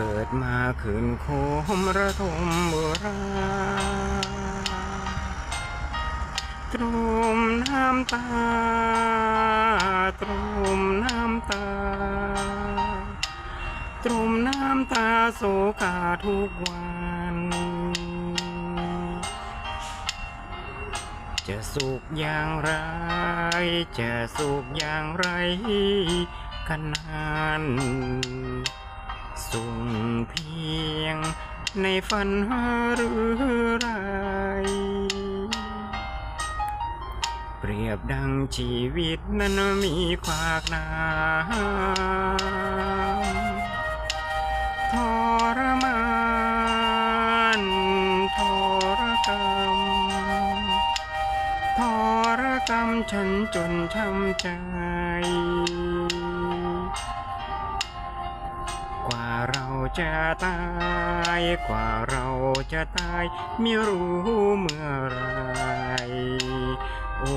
กิดมาคืนโคมระทมโบราณตรมน้ำตาตรมน้ำตาตรมน้ำตาโศกาทุกวันจะสุขอย่างไร จะสุขอย่างไรกันนั้น ส่งเพียงในฝันหรือไร เปรียบดังชีวิตนั้นมีขวากน้ำทรมานทรกรรมทรกรรมฉันจนช้ำใจ กว่าเราจะตาย กว่าเราจะตาย ไม่รู้เมื่อไรโอ้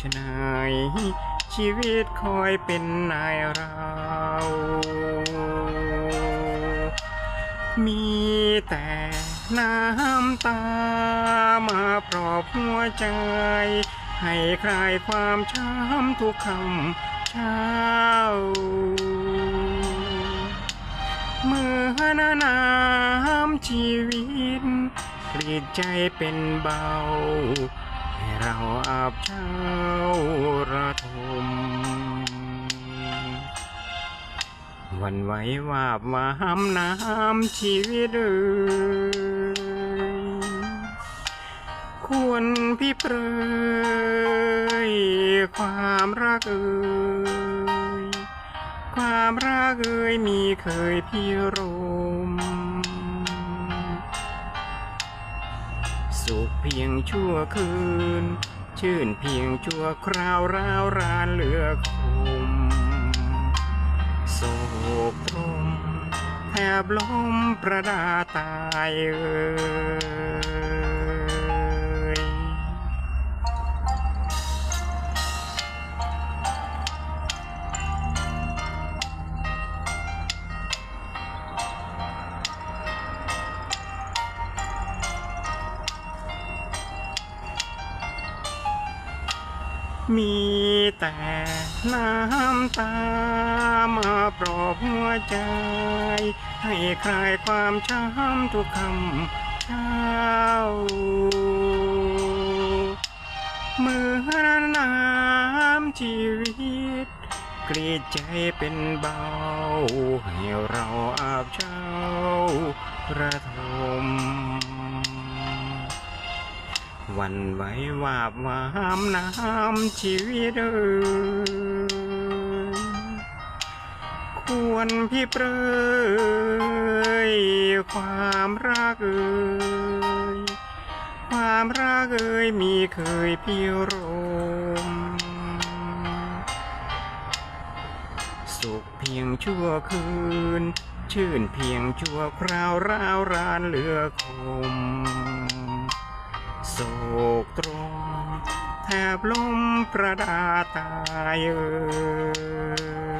ชนายชีวิตคอยเป็นนายเรา มีแต่น้ำตามาปลอบหัวใจ ให้คลายความช้ำทุกคำเช้า เมื่อนาน้ำชีวิตกรีดใจเป็นเบา ให้เราอาบเช้าระทม วันไหววาบวามน้ำชีวิตเอ่ยควรพี่เปรยความรักเอ่ย ความรักเอ่ยมีเคยพี่รม สุขเพียงชั่วคืน ชื่นเพียงชั่วคราวราวรานเหลือคมโศกตรมแทบล้มประดาตายเอ่ย มีแต่น้ำตามาปลอบหัวใจ ให้คลายความช้ำทุกคำเช้าเมื่อน้ำชีวิตกรีดใจเป็นเบา ให้เราอาบเช้าระทม วันไหววาบวามน้ำชีวิตเอ่ยควรพี่เปรยความรักเอ่ยความรักเอ่ยมีเคยพี่รมสุขเพียงชั่วคืน ชื่นเพียงชั่วคราวราวรานเหลือคม โศกตรง แทบล้มประดาตายเอ่ย